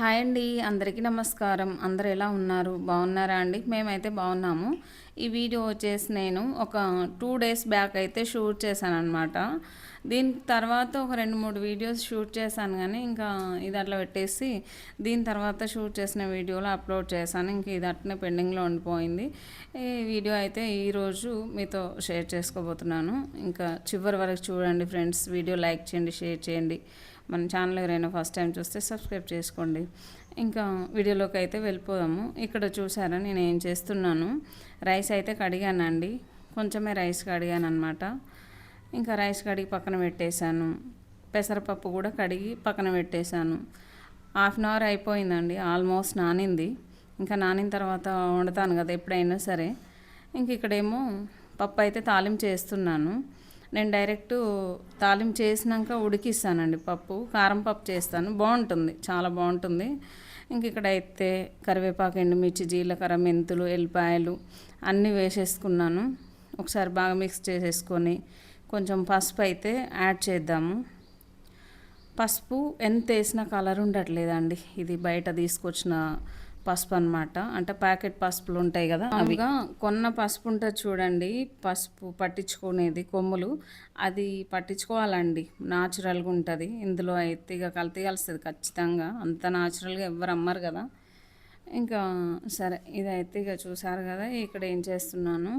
Hi అండి అందరికీ నమస్కారం. అందరు ఎలా ఉన్నారు? బాగున్నారా అండి? మేమైతే బాగున్నాము. ఈ వీడియో వచ్చేసి నేను ఒక టూ డేస్ బ్యాక్ అయితే షూట్ చేశాను అనమాట దీని తర్వాత ఒక రెండు మూడు వీడియోస్ షూట్ చేశాను కానీ ఇంకా ఇది అట్లా పెట్టేసి దీని తర్వాత షూట్ చేసిన వీడియోలో అప్లోడ్ చేశాను. ఇంక ఇది అట్నే పెండింగ్లో ఉండిపోయింది. ఈ వీడియో అయితే ఈరోజు మీతో షేర్ చేసుకోబోతున్నాను. ఇంకా చివరి వరకు చూడండి ఫ్రెండ్స్. వీడియో లైక్ చేయండి షేర్ చేయండి. మన ఛానల్ ఎవరైనా ఫస్ట్ టైం చూస్తే సబ్స్క్రైబ్ చేసుకోండి. ఇంకా వీడియోలోకి అయితే వెళ్ళిపోదాము. ఇక్కడ చూసారా నేను ఏం చేస్తున్నాను? రైస్ అయితే కడిగానండి. కొంచెమే రైస్ కడిగాను అనమాట ఇంకా రైస్ కడిగి పక్కన పెట్టేశాను. పెసరపప్పు కూడా కడిగి పక్కన పెట్టేశాను. హాఫ్ అన్ అవర్ అయిపోయిందండి ఆల్మోస్ట్ నానింది. ఇంకా నానిన తర్వాత వండుతాను కదా ఎప్పుడైనా సరే. ఇంక ఇక్కడేమో పప్పు అయితే తాలింపు చేస్తున్నాను. నేను డైరెక్ట్ తాలింపు చేసినాక ఉడికిస్తానండి పప్పు. కారం పప్పు చేస్తాను. బాగుంటుంది. చాలా బాగుంటుంది. ఇంక ఇక్కడ అయితే కరివేపాకు ఎండుమిర్చి జీలకర్ర మెంతులు ఎల్లిపాయలు అన్నీ వేసేసుకున్నాను. ఒకసారి బాగా మిక్స్ చేసేసుకొని కొంచెం పసుపు అయితే యాడ్ చేద్దాము. పసుపు ఎంత వేసినా కలర్ ఉండట్లేదండి. ఇది బయట తీసుకొచ్చిన పసుపు అనమాట అంటే ప్యాకెట్ పసుపులు ఉంటాయి కదా అవిగా కొన్న పసుపు ఉంటుంది చూడండి పసుపు పట్టించుకునేది కొమ్ములు. అది పట్టించుకోవాలండి. న్యాచురల్గా ఉంటుంది. ఇందులో అయితే ఇక కల్తీ కలుస్తుంది ఖచ్చితంగా. అంత న్యాచురల్గా ఎవరు అమ్మరు కదా. ఇంకా సరే ఇదైతే ఇక చూసారు కదా ఇక్కడ ఏం చేస్తున్నాను.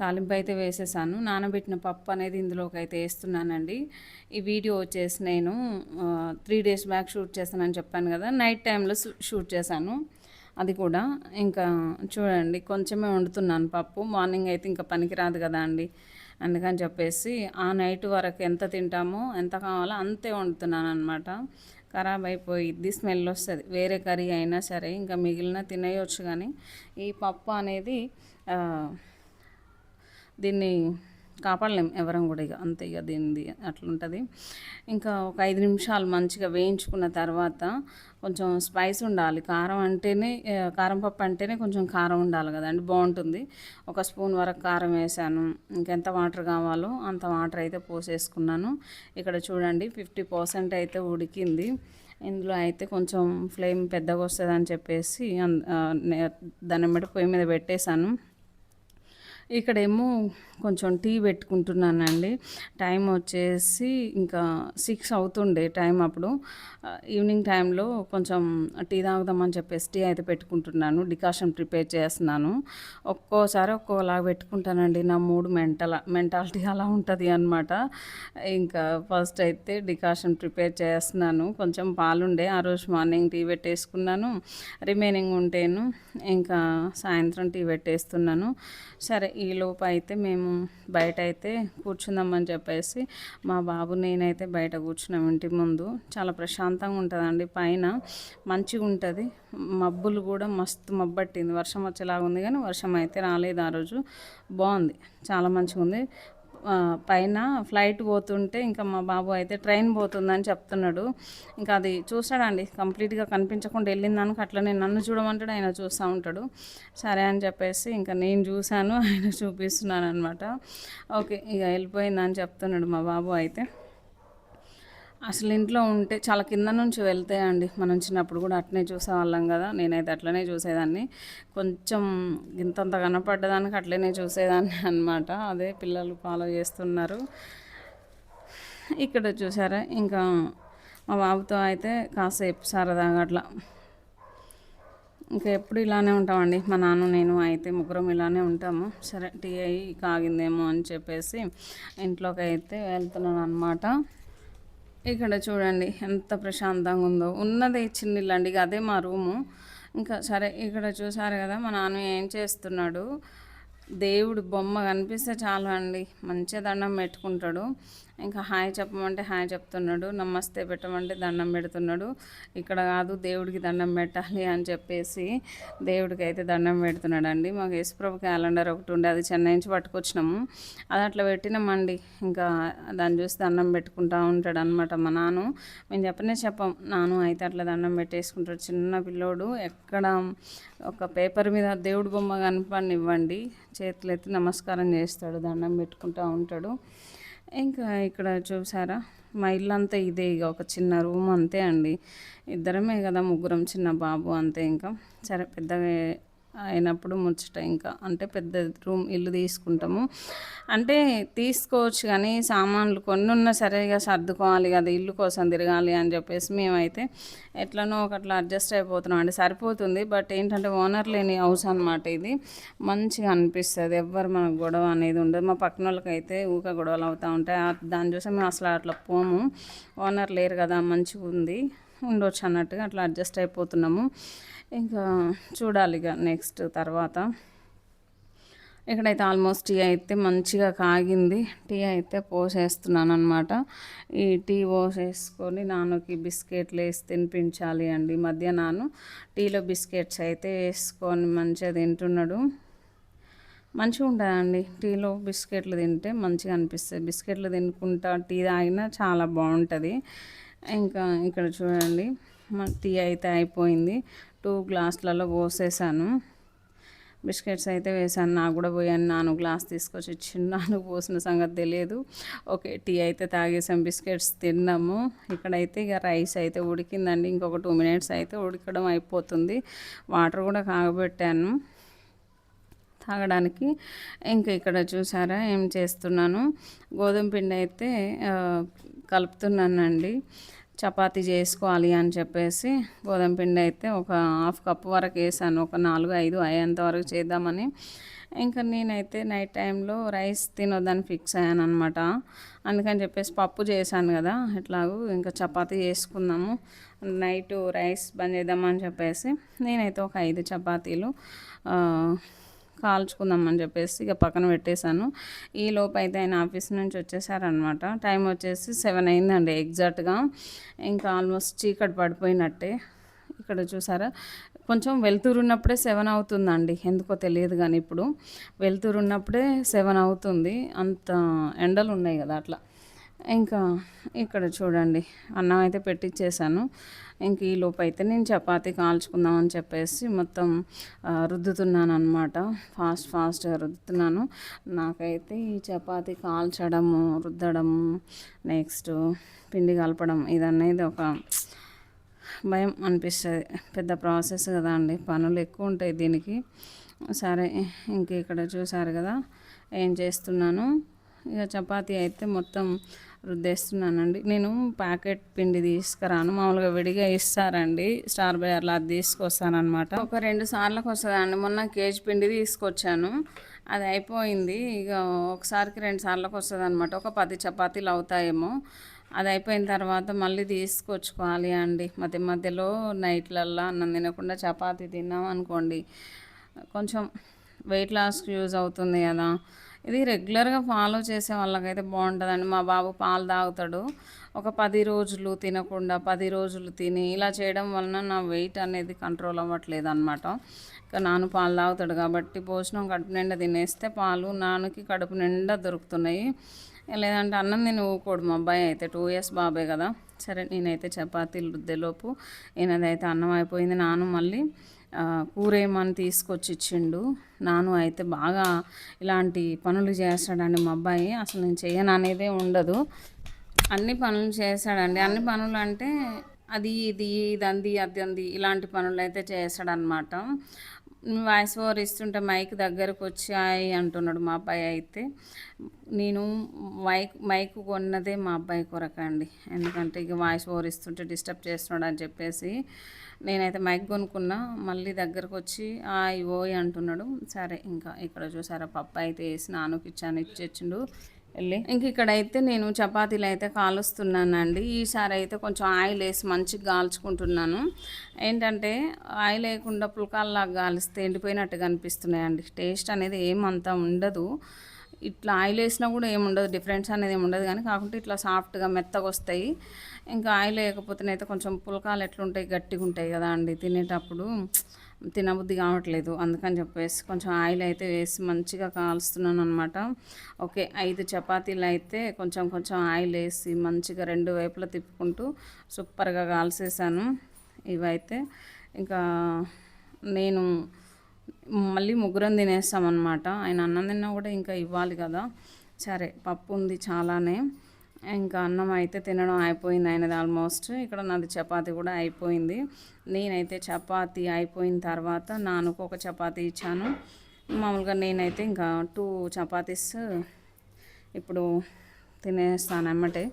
తాలింపు అయితే వేసేసాను. నానబెట్టిన పప్పు అనేది ఇందులోకి అయితే వేస్తున్నానండి. ఈ వీడియో వచ్చేసి నేను త్రీ డేస్ బ్యాక్ షూట్ చేస్తానని చెప్పాను కదా నైట్ టైంలో షూట్ చేశాను. అది కూడా ఇంకా చూడండి కొంచెమే వండుతున్నాను పప్పు. మార్నింగ్ అయితే ఇంకా పనికిరాదు కదా అండి. అందుకని చెప్పేసి ఆ నైట్ వరకు ఎంత తింటామో ఎంత కావాలో అంతే వండుతున్నాను అనమాట ఖరాబ్ అయిపోయిద్ది స్మెల్ వస్తుంది. వేరే కర్రీ అయినా సరే ఇంకా మిగిలిన తినేయొచ్చు కానీ ఈ పప్పు అనేది దీన్ని కాపాడలేం ఎవరం కూడా ఇక. అంతే ఇక దీనిది అట్లుంటుంది. ఇంకా ఒక ఐదు నిమిషాలు మంచిగా వేయించుకున్న తర్వాత కొంచెం స్పైస్ ఉండాలి. కారం అంటేనే కారం పప్పు అంటేనే కొంచెం కారం ఉండాలి కదండి బాగుంటుంది. ఒక స్పూన్ వరకు కారం వేసాను. ఇంకెంత వాటర్ కావాలో అంత వాటర్ అయితే పోసేసుకున్నాను. ఇక్కడ చూడండి ఫిఫ్టీ పర్సెంట్ అయితే ఉడికింది. ఇందులో అయితే కొంచెం ఫ్లేమ్ పెద్దగా వస్తుందని చెప్పేసి దాని మీద పొయ్యి మీద పెట్టేశాను. ఇక్కడేమో కొంచెం టీ పెట్టుకుంటున్నానండి. టైం వచ్చేసి ఇంకా సిక్స్ అవుతుండే టైం అప్పుడు. ఈవినింగ్ టైంలో కొంచెం టీ తాగుదామని చెప్పేసి టీ అయితే పెట్టుకుంటున్నాను. డికాషన్ ప్రిపేర్ చేస్తున్నాను. ఒక్కోసారి ఒక్కోలా పెట్టుకుంటానండి. నా మూడు మెంటల్ మెంటాలిటీ అలా ఉంటుంది అనమాట ఇంకా ఫస్ట్ అయితే డికాషన్ ప్రిపేర్ చేస్తున్నాను. కొంచెం పాలుండే. ఆ రోజు మార్నింగ్ టీ పెట్టేసుకున్నాను. రిమైనింగ్ ఉంటేను ఇంకా సాయంత్రం టీ పెట్టేస్తున్నాను. సరే ఈ అయితే మేము బయట అయితే కూర్చుందామని చెప్పేసి మా బాబు నేనైతే బయట కూర్చున్నాం ఇంటి ముందు. చాలా ప్రశాంతంగా ఉంటుందండి. పైన మంచిగా ఉంటుంది. మబ్బులు కూడా మస్తు మబ్బట్టింది వర్షం వచ్చేలాగా ఉంది కానీ వర్షం అయితే రాలేదు ఆ రోజు. బాగుంది. చాలా మంచిగా ఉంది. పైన ఫ్లైట్ పోతుంటే ఇంకా మా బాబు అయితే ట్రైన్ పోతుందని చెప్తున్నాడు. ఇంకా అది చూస్తాడండి కంప్లీట్గా కనిపించకుండా వెళ్ళిందానికి అట్లనే నన్ను చూడమంటాడు ఆయన చూస్తూ ఉంటాడు. సరే అని చెప్పేసి ఇంకా నేను చూశాను ఆయన చూపిస్తున్నాను అనమాట ఓకే ఇక వెళ్ళిపోయిందని చెప్తున్నాడు మా బాబు అయితే. అసలు ఇంట్లో ఉంటే చాలా కింద నుంచి వెళ్తాయండి. మనం చిన్నప్పుడు కూడా అట్నే చూసేవాళ్ళం కదా. నేనైతే అట్లనే చూసేదాన్ని. కొంచెం ఇంతంత కనపడ్డదానికి అట్లనే చూసేదాన్ని అనమాట అదే పిల్లలు ఫాలో చేస్తున్నారు. ఇక్కడ చూసారా? ఇంకా మా బాబుతో అయితే కాసేపు సరదాగా అట్లా ఇంకా ఎప్పుడు ఇలానే ఉంటామండి. మా నాన్న నేను అయితే ముగ్గురం ఇలానే ఉంటాము. సరే టీ అయ్యి కాగిందేమో అని చెప్పేసి ఇంట్లోకి అయితే వెళ్తున్నాను అనమాట ఇక్కడ చూడండి ఎంత ప్రశాంతంగా ఉందో ఉన్నది చిన్నిల్లండి అదే మా రూము. ఇంకా సరే ఇక్కడ చూసారు కదా మా నాన్న ఏం చేస్తున్నాడు? దేవుడు బొమ్మ కనిపిస్తే చాలు అండి. మంచిగా దండం పెట్టుకుంటాడు. ఇంకా హాయ్ చెప్పమంటే హాయ్ చెప్తున్నాడు. నమస్తే పెట్టమంటే దండం పెడుతున్నాడు. ఇక్కడ కాదు దేవుడికి దండం పెట్టాలి అని చెప్పేసి దేవుడికి అయితే దండం పెడుతున్నాడు అండి మాకు యేసుప్రభు క్యాలెండర్ ఒకటి ఉండే అది చెన్నై నుంచి పట్టుకొచ్చినాము. అది అట్లా పెట్టినామండి. ఇంకా దాన్ని చూసి దండం పెట్టుకుంటా ఉంటాడు అనమాట మా నాను. మేము చెప్పనే చెప్పాం నాను అయితే అట్లా దండం పెట్టేసుకుంటాడు. చిన్న పిల్లోడు ఎక్కడ ఒక పేపర్ మీద దేవుడి బొమ్మ కనపడినివ్వండి చేతులెత్తి నమస్కారం చేస్తాడు దండం పెట్టుకుంటూ ఉంటాడు. ఇంకా ఇక్కడ చూసారా? మా ఇల్లు అంతా ఇదే ఇక ఒక చిన్న రూమ్ అంతే అండి. ఇద్దరమే కదా ముగ్గురం చిన్న బాబు అంతే ఇంకా. సరే పెద్దగా అయినప్పుడు ముచ్చట ఇంకా. అంటే పెద్ద రూమ్ ఇల్లు తీసుకుంటాము. అంటే తీసుకోవచ్చు కానీ సామాన్లు కొన్ని ఉన్నా సరిగా సర్దుకోవాలి కదా ఇల్లు కోసం తిరగాలి అని చెప్పేసి మేమైతే ఎట్లనో ఒకట్లా అడ్జస్ట్ అయిపోతున్నాం. అంటే సరిపోతుంది బట్ ఏంటంటే ఓనర్ లేని హౌస్ అనమాట ఇది. మంచిగా అనిపిస్తుంది. ఎవ్వరు మనకు గొడవ అనేది ఉండదు. మా పక్కన వాళ్ళకైతే ఊక గొడవలు అవుతూ ఉంటాయి. దాని చూసి మేము అసలు అట్లా పోము. ఓనర్ లేరు కదా మంచిగా ఉంది ఉండొచ్చు అన్నట్టుగా అట్లా అడ్జస్ట్ అయిపోతున్నాము. ఇంకా చూడాలి ఇక నెక్స్ట్ తర్వాత. ఇక్కడైతే ఆల్మోస్ట్ టీ అయితే మంచిగా కాగింది. టీ అయితే పోసేస్తున్నాను అనమాట ఈ టీ పోసేసుకొని నాన్నకి బిస్కెట్లు వేసి తినిపించాలి అండి. మధ్య నాను టీలో బిస్కెట్స్ అయితే వేసుకొని మంచిగా తింటున్నాడు. మంచిగా ఉంటుందండి టీలో బిస్కెట్లు తింటే మంచిగా అనిపిస్తుంది బిస్కెట్లు తినుకుంటా టీ తాగినా చాలా బాగుంటుంది. ఇంకా ఇక్కడ చూడండి టీ అయితే అయిపోయింది. టూ గ్లాసులలో పోసేసాను. బిస్కెట్స్ అయితే వేసాను. నాకు కూడా పోయాను. నాను గ్లాస్ తీసుకొచ్చి ఇచ్చిండు నాను పోసిన సంగతి తెలియదు. ఓకే టీ అయితే తాగేసాం బిస్కెట్స్ తిన్నాము. ఇక్కడైతే ఇక రైస్ అయితే ఉడికిందండి. ఇంకొక టూ మినిట్స్ అయితే ఉడకడం అయిపోతుంది. వాటర్ కూడా కాగబెట్టాను. తాగడానికి ఇంకా ఇక్కడ చూసారా ఏం చేస్తున్నాను? గోధుమ పిండి అయితే కలుపుతున్నానండి. చపాతీ చేసుకోవాలి అని చెప్పేసి గోధుమ పిండి అయితే ఒక హాఫ్ కప్ వరకు వేసాను. ఒక నాలుగు ఐదు అయ్యేంత వరకు చేద్దామని. ఇంకా నేనైతే నైట్ టైంలో రైస్ తినొద్దని ఫిక్స్ అయ్యాను అనమాట అందుకని చెప్పేసి పప్పు చేశాను కదా ఎట్లాగూ ఇంకా చపాతీ చేసుకుందాము. నైట్ రైస్ బంద్ చేద్దామని చెప్పేసి నేనైతే ఒక ఐదు చపాతీలు కాల్చుకుందామని చెప్పేసి ఇక పక్కన పెట్టేశాను. ఈ లోపు అయితే ఆయన ఆఫీస్ నుంచి వచ్చేసారనమాట టైం వచ్చేసి సెవెన్ అయిందండి ఎగ్జాక్ట్గా. ఇంకా ఆల్మోస్ట్ చీకటి పడిపోయినట్టే ఇక్కడ చూసారా. కొంచెం వెళ్తూరు ఉన్నప్పుడే సెవెన్ అవుతుందండి. ఎందుకో తెలియదు కానీ ఇప్పుడు వెళ్తూరు ఉన్నప్పుడే సెవెన్ అవుతుంది. అంత ఎండలు ఉన్నాయి కదా అట్లా. ఇంకా ఇక్కడ చూడండి అన్నం అయితే పెట్టించేసాను ఇంక ఈ లోపు అయితే నేను చపాతీ కాల్చుకుందామని చెప్పేసి మొత్తం రుద్దుతున్నాను అనమాట ఫాస్ట్ ఫాస్ట్గా రుద్దుతున్నాను. నాకైతే ఈ చపాతీ కాల్చడము రుద్దడము నెక్స్ట్ పిండి కలపడం ఇదనేది ఒక భయం అనిపిస్తుంది. పెద్ద ప్రాసెస్ కదా అండి. పనులు ఎక్కువ ఉంటాయి దీనికి. సరే ఇంక ఇక్కడ చూసారు కదా ఏం చేస్తున్నాను? ఇక చపాతీ అయితే మొత్తం రుద్దేస్తున్నానండి. నేను ప్యాకెట్ పిండి తీసుకురాను. మామూలుగా విడిగా ఇస్తారండి. స్టార్ బజార్లో అది తీసుకొస్తానమాట ఒక రెండు సార్లకు వస్తుందండి మొన్న కేజీ పిండి తీసుకొచ్చాను. అది అయిపోయింది. ఇక ఒకసారికి రెండు సార్లకు వస్తుంది అనమాట ఒక పది చపాతీలు అవుతాయేమో. అది అయిపోయిన తర్వాత మళ్ళీ తీసుకొచ్చుకోవాలి అండి. మధ్య మధ్యలో నైట్లల్లో అన్నం తినకుండా చపాతీ తిన్నాం అనుకోండి కొంచెం వెయిట్ లాస్కి యూజ్ అవుతుంది కదా. ఇది రెగ్యులర్గా ఫాలో చేసే వాళ్ళకైతే బాగుంటుందండి మా బాబు పాలు తాగుతాడు. ఒక పది రోజులు తినకుండా పది రోజులు తిని ఇలా చేయడం వలన నా వెయిట్ అనేది కంట్రోల్ అవ్వట్లేదు అనమాట ఇంకా నాను పాలు తాగుతాడు కాబట్టి భోజనం కడుపు నిండా తినేస్తే పాలు నాన్నకి కడుపు నిండా దొరుకుతున్నాయి. లేదంటే అన్నం నేను ఊకోడు మా అబ్బాయి అయితే. టూ ఇయర్స్ బాబే కదా. సరే నేనైతే చపాతీలు రుద్దేలోపు ఈయనదైతే అన్నం అయిపోయింది. నాను మళ్ళీ కూరేమని తీసుకొచ్చి ఇచ్చిండు. నాను అయితే బాగా ఇలాంటి పనులు చేస్తాడండి మా అబ్బాయి. అసలు నేను చేయను అనేదే ఉండదు. అన్ని పనులు చేశాడండి అన్ని పనులు అంటే అది ఇది ఇదంది అది అంది ఇలాంటి పనులు అయితే చేస్తాడనమాట వాయిస్ ఓవర్ ఇస్తుంటే మైక్ దగ్గరకు వచ్చాయి అంటున్నాడు మా అబ్బాయి అయితే. నేను మైక్ మైక్ కొన్నదే మా అబ్బాయి కొరకండి ఎందుకంటే ఇక వాయిస్ ఓవర్ ఇస్తుంటే డిస్టర్బ్ చేస్తున్నాడు అని చెప్పేసి నేనైతే మైక్ కొనుక్కున్నా మళ్ళీ దగ్గరకు వచ్చి ఆ ఓయ్ అంటున్నాడు. సరే ఇంకా ఇక్కడ చూసారా పప్పు అయితే వేసి నాన్నకి ఇచ్చాను ఇచ్చేచ్చిండు వెళ్ళి. ఇంక ఇక్కడైతే నేను చపాతీలు అయితే కాలుస్తున్నానండి. ఈసారి అయితే కొంచెం ఆయిల్ వేసి మంచిగా కాల్చుకుంటున్నాను ఏంటంటే ఆయిల్ వేయకుండా పుల్కాల్లాగా కాలిస్తే ఎండిపోయినట్టుగా అనిపిస్తున్నాయండి. టేస్ట్ అనేది ఏమంతా ఉండదు. ఇట్లా ఆయిల్ వేసినా కూడా ఏముండదు డిఫరెన్స్ అనేది ఏముండదు కానీ కాకుంటే ఇట్లా సాఫ్ట్గా మెత్తగా వస్తాయి ఇంకా ఆయిల్ వేయకపోతేనైతే కొంచెం పులకాలు ఎట్లుంటాయి? గట్టిగా ఉంటాయి కదా అండి తినేటప్పుడు. తినబుద్ధి కావట్లేదు. అందుకని చెప్పేసి కొంచెం ఆయిల్ అయితే వేసి మంచిగా కాలుస్తున్నాను అనమాట ఓకే ఐదు చపాతీలు అయితే కొంచెం కొంచెం ఆయిల్ వేసి మంచిగా రెండు వైపులా తిప్పుకుంటూ సూపర్గా కాల్చేసాను ఇవైతే ఇంకా నేను మళ్ళీ ముగ్గురం తినేస్తామన్నమాట. ఆయన అన్నం తిన్నా కూడా ఇంకా ఇవ్వాలి కదా. సరే పప్పు ఉంది చాలానే. ఇంకా అన్నం అయితే తినడం అయిపోయింది అయినది ఆల్మోస్ట్. ఇక్కడ నాది చపాతి కూడా అయిపోయింది. నేనైతే చపాతి అయిపోయిన తర్వాత నాన్నకు ఒక చపాతి ఇచ్చాను. మామూలుగా నేనైతే ఇంకా టూ చపాతీస్ ఇప్పుడు తినేస్తాను అమ్మటే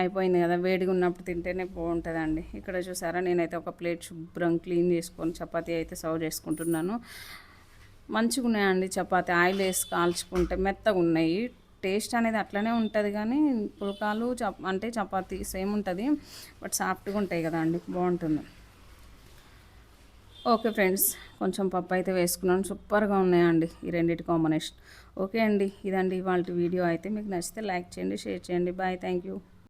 అయిపోయింది కదా వేడిగా ఉన్నప్పుడు తింటేనే బాగుంటుందండి. ఇక్కడ చూసారా నేనైతే ఒక ప్లేట్ శుభ్రం క్లీన్ చేసుకొని చపాతీ అయితే సర్వ్ చేసుకుంటున్నాను. మంచిగా ఉన్నాయండి చపాతీ. ఆయిల్ వేసి కాల్చుకుంటే మెత్తగా ఉన్నాయి టేస్ట్ అనేది అట్లనే ఉంటుంది కానీ పుల్కాలు చప్ అంటే చపాతీ సేమ్ ఉంటుంది. బట్ సాఫ్ట్గా ఉంటాయి కదా అండి బాగుంటుంది. ఓకే ఫ్రెండ్స్ కొంచెం పప్పు అయితే వేసుకున్నాను. సూపర్గా ఉన్నాయండి ఈ రెండింటి కాంబినేషన్. ఓకే అండి ఇదండి ఇవాళ వీడియో అయితే. మీకు నచ్చితే లైక్ చేయండి షేర్ చేయండి. Bye thank you